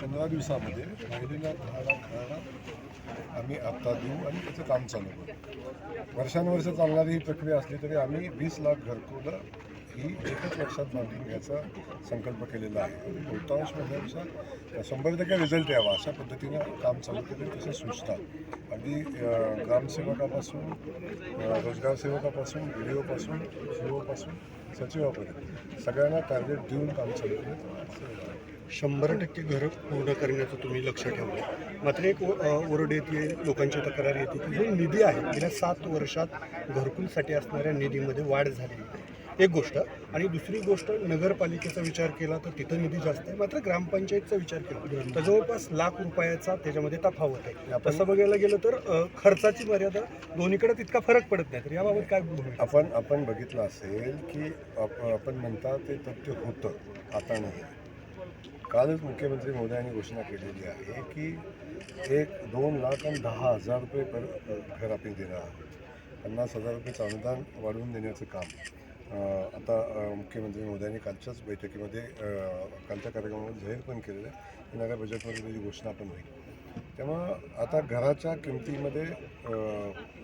पंधरा दिवसामध्ये राहिलेल्या दहा लाख आम्ही आत्ता देऊ आणि त्याचं काम चालू करू. वर्षानुवर्ष चालणारी ही प्रक्रिया असली तरी आम्ही वीस लाख घरकुलं ही एकच वर्षात बांधून घ्यायचा संकल्प केलेला आहे. आणि बहुतांश म्हणण्यापेक्षा शंभर टक्के रिझल्ट यावा अशा पद्धतीनं काम चालू केले तसे सुचतात अगदी ग्रामसेवकापासून रोजगार सेवकापासून डी ओपासून सी ओपासून सचिवापर्यंत सगळ्यांना टार्गेट देऊन काम चालू केलं आहे. शंभर टक्के घरं पूर्ण करण्याचं तुम्ही लक्ष ठेवलं मात्र एक ओरड येते लोकांची तक्रार येते की जो निधी आहे गेल्या सात वर्षात घरकुलसाठी असणाऱ्या निधीमध्ये वाढ झालेली आहे. एक गोष्ट. आणि दुसरी गोष्ट नगरपालिकेचा विचार केला तर तिथं निधी जास्त आहे मात्र ग्रामपंचायतचा विचार केला. तर जवळपास लाख रुपयाचा त्याच्यामध्ये तफावत आहे. तसं बघायला गेलं तर खर्चाची मर्यादा दोन्हीकडे तितका फरक पडत नाही. तर याबाबत काय आपण आपण बघितलं असेल की आप- आपण म्हणता ते तथ्य होतं. आता नाही. कालच मुख्यमंत्री मोदयांनी घोषणा केलेली आहे की एक दोन लाख आणि दहा हजार रुपये पर घर आपण देणार आहोत पन्नास हजार रुपयेचं अनुदान वाढवून देण्याचं काम। आता मुख्यमंत्री मोदयांनी कालच्याच बैठकीमध्ये कालच्या कार्यक्रमामध्ये जाहीर पण केलेलं आहे. येणाऱ्या बजेटमध्ये त्याची घोषणा पण होईल. त्यामुळं आता घराच्या किमतीमध्ये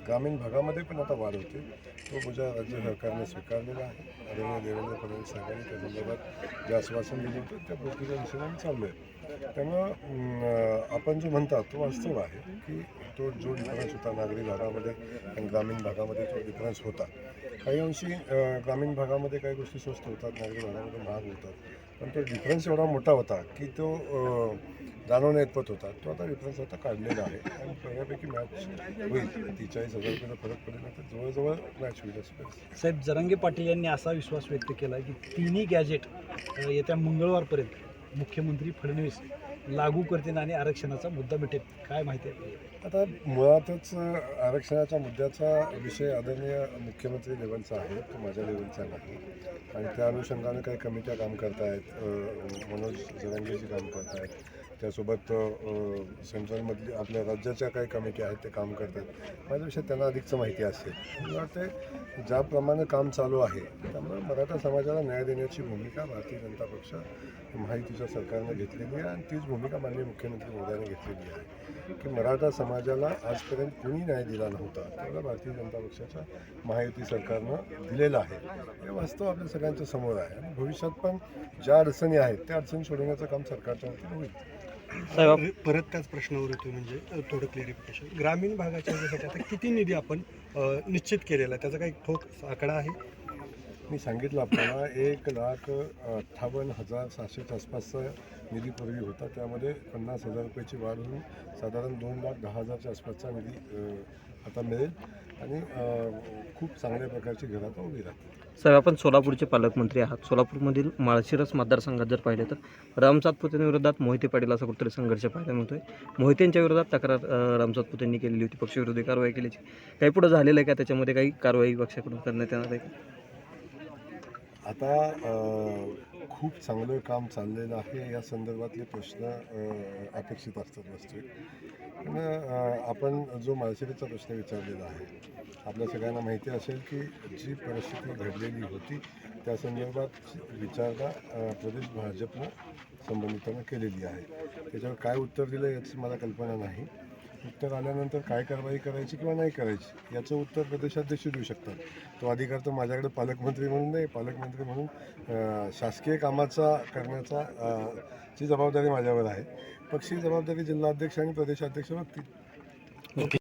ग्रामीण भागामध्ये पण आता वाढ होते. तो तुझ्या राज्य सरकारने स्वीकारलेला आहे. आदरणीय देवेंद्र फडणवीस साहेबांनी त्या संदर्भात जे आश्वासन दिलं होतं त्या गोष्टीच्या दिशेने आम्ही चाललो आहे त्यामुळं आपण जो म्हणतात तो वास्तव आहे की तो जो डिफरन्स होता नागरी भागामध्ये आणि ग्रामीण भागामध्ये तो डिफरन्स होता. काही अंशी ग्रामीण भागामध्ये काही गोष्टी स्वस्त होतात नागरी भागामध्ये महाग होतात. पण तो डिफरन्स एवढा मोठा होता की तो अं, जाणवण्या इतपत होता. तो आता डिफरन्स आता काढलेला आहे. आणि पहिल्यापैकी मॅच होईल. तीचाळीस हजार रुपयाचा फरक पडेल. तर जवळजवळ मॅच होईल असं साहेब जरांगे पाटील यांनी असा विश्वास व्यक्त केला की तिन्ही गॅजेट येत्या मंगळवारपर्यंत मुख्यमंत्री फडणवीस लागू करतील आणि आरक्षणाचा मुद्दा मिटेल. काय माहिती आहे? आता मुळातच आरक्षणाच्या मुद्द्याचा विषय आदरणीय मुख्यमंत्री लेवलचा आहे तो माझ्या लेवलचा नाही. आणि त्या अनुषंगाने काही कमिट्या काम करतायत मनोज जरंगेजी काम करतायत. त्यासोबत सेंट्रलमधली आपल्या राज्याच्या काही कमिटी आहेत ते काम करतात. माझ्याविषयी त्यांना अधिकचं माहिती असेल मला वाटते ज्याप्रमाणे काम चालू आहे त्यामुळे मराठा समाजाला न्याय देण्याची भूमिका भारतीय जनता पक्ष महायुतीच्या सरकारने घेतलेली आहे आणि तीच भूमिका माननीय मुख्यमंत्री मोदयांनी घेतलेली आहे. की मराठा समाजाला आजपर्यंत कुणी न्याय दिला नव्हता तेवढा भारतीय जनता पक्षाच्या महायुती सरकारनं दिलेला आहे. हे वास्तव आपल्या सगळ्यांच्या समोर आहे. आणि भविष्यात पण ज्या अडचणी आहेत त्या अडचणी सोडवण्याचं काम सरकारच्या वतीनं होईल. परत परत त्याच प्रश्नावर येतो म्हणजे थोडं क्लिअरिफिकेशन ग्रामीण भागाच्या आता किती निधी आपण निश्चित केलेला आहे? त्याचा काही ठोक आकडा आहे? मी सांगितलं आपल्याला एक लाख अठ्ठावन्न हजार सहाशेच्या आसपासचा निधी पूर्वी होता. त्यामध्ये पन्नास हजार रुपयाची वाढ होऊन साधारण दोन लाख दहा हजारच्या आसपासचा निधी आता मिळेल. आणि खूप चांगल्या प्रकारची घरं आता उभी राहते. साहेब आपण सोलापूरचे पालकमंत्री आहात. सोलापूरमधील माळशिरस मतदारसंघात जर पाहिले तर रामसाद पुतेंविरोधात मोहिते पाटील असा कुठेतरी संघर्ष पाहायला मिळतोय. मोहितेंच्या विरोधात तक्रार रामसाद पुतेंनी केलेली होती. पक्षविरोधी कारवाई केल्याची. काही पुढे झालेलं आहे का? त्याच्यामध्ये काही कारवाई पक्षाकडून करण्यात येणार आहे का? आता खूप चांगलं काम चाललेलं आहे. या संदर्भातले प्रश्न अपेक्षित असतात वास्तविक पण आपण जो माळशिरीचा प्रश्न विचारलेला आहे आपल्या सगळ्यांना माहिती असेल की जी परिस्थिती घडलेली होती त्या संदर्भात विचारणा प्रदेश भाजपनं संबंधितांना केलेली आहे. त्याच्यावर काय उत्तर दिलं याची मला कल्पना नाही. उत्तर आल्यानंतर काय कारवाई करायची किंवा नाही करायची याचं उत्तर प्रदेशाध्यक्ष देऊ शकतात. तो अधिकार तर माझ्याकडे पालकमंत्री म्हणून नाही पालकमंत्री म्हणून शासकीय कामाचा करण्याचा ची जबाबदारी माझ्यावर आहे. पक्षी जबाबदारी जिल्हाध्यक्ष आणि प्रदेशाध्यक्ष बघतील.